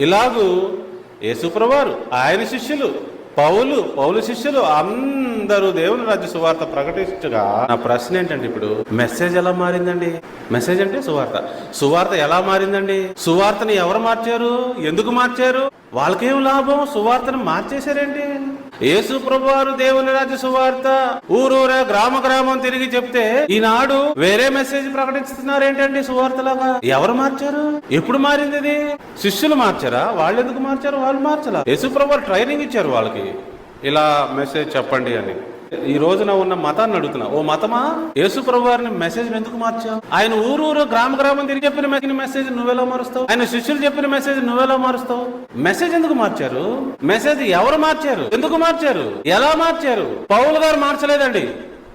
ఇలాగూ యేసుప్రవారు ఆయన శిష్యులు పౌలు పౌలు శిష్యులు అందరూ దేవుని రాజ్య సువార్త ప్రకటించగా నా ప్రశ్న ఏంటంటే ఇప్పుడు మెసేజ్ ఎలా మారిందండి? మెసేజ్ అంటే సువార్త. సువార్త ఎలా మారిందండి? సువార్తని ఎవరు మార్చారు? ఎందుకు మార్చారు? వాళ్ళకేం లాభం? సువార్తను మార్చేశారేంటి? యేసు ప్రభువారు దేవుని రాజ్య సువార్త ఊరూరా గ్రామ గ్రామం తిరిగి చెప్తే ఈనాడు వేరే మెసేజ్ ప్రకటిస్తున్నారు ఏంటండి సువార్తలాగా? ఎవరు మార్చారు? ఎప్పుడు మారింది ఇది? శిష్యులు మార్చారా? వాళ్ళు ఎందుకు మార్చారు? వాళ్ళు మార్చలా? యేసు ప్రభువారు ట్రైనింగ్ ఇచ్చారు వాళ్ళకి. ఇలా మెసేజ్ చెప్పండి అని. ఈ రోజున ఉన్న మతాన్ని అడుగుతున్నా. ఓ మతమా? యేసు ప్రభు వారిని మెసేజ్ ఎందుకు మార్చావు? ఆయన ఊరు ఊరు గ్రామ గ్రామం తిరిగి చెప్పిన మెసేజ్ నువ్వెలా మారుస్తావు? ఆయన శిష్యులు చెప్పిన మెసేజ్ నువ్వెలా మారుస్తావు? మెసేజ్ ఎందుకు మార్చారు? మెసేజ్ ఎవరు మార్చారు? ఎందుకు మార్చారు? ఎలా మార్చారు? పౌలు గారు మార్చలేదండి.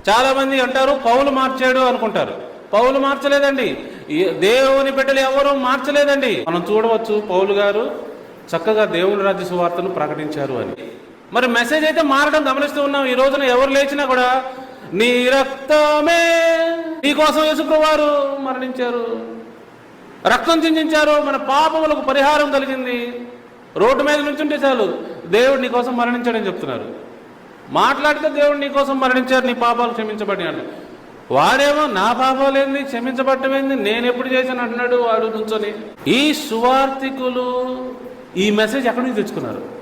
చాలా మంది అంటారు పౌలు మార్చాడు అనుకుంటారు. పౌలు మార్చలేదండి. దేవుని బిడ్డలు ఎవరు మార్చలేదండి. మనం చూడవచ్చు పౌలు గారు చక్కగా దేవుని రాజ్య సువార్తను ప్రకటించారు అని. మరి మెసేజ్ అయితే మారడం గమనిస్తూ ఉన్నాం. ఈ రోజున ఎవరు లేచినా కూడా నీ రక్తమే నీ కోసం యేసుప్రవారు మరణించారు. రక్తం చిందించారు. మన పాపములకు పరిహారం కలిగింది. రోడ్డు మీద నుంచుంటే చాలు దేవుడు నీ కోసం మరణించాడని చెప్తున్నారు. మాట్లాడితే దేవుడు నీ కోసం మరణించారు నీ పాపాలు క్షమించబడినాడు. వాడేమో నా పాపాలేంది క్షమించబట్టమేంది నేను ఎప్పుడు చేశాను? అంటున్నాడు వాడు నుంచొని. ఈ సువార్థికులు ఈ మెసేజ్ ఎక్కడి నుంచి తెచ్చుకున్నారు?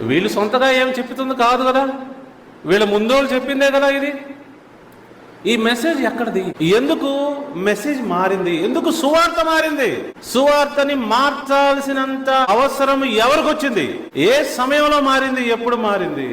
వీళ్ళు సొంతగా ఏం చెప్తుంది కాదు కదా. వీళ్ళ ముందోళ్ళు చెప్పిందే కదా ఇది. ఈ మెసేజ్ ఎక్కడిది? ఎందుకు మెసేజ్ మారింది? ఎందుకు సువార్త మారింది? సువార్తని మార్చాల్సినంత అవసరం ఎవరికి వచ్చింది ఏ సమయంలో మారింది? ఎప్పుడు మారింది?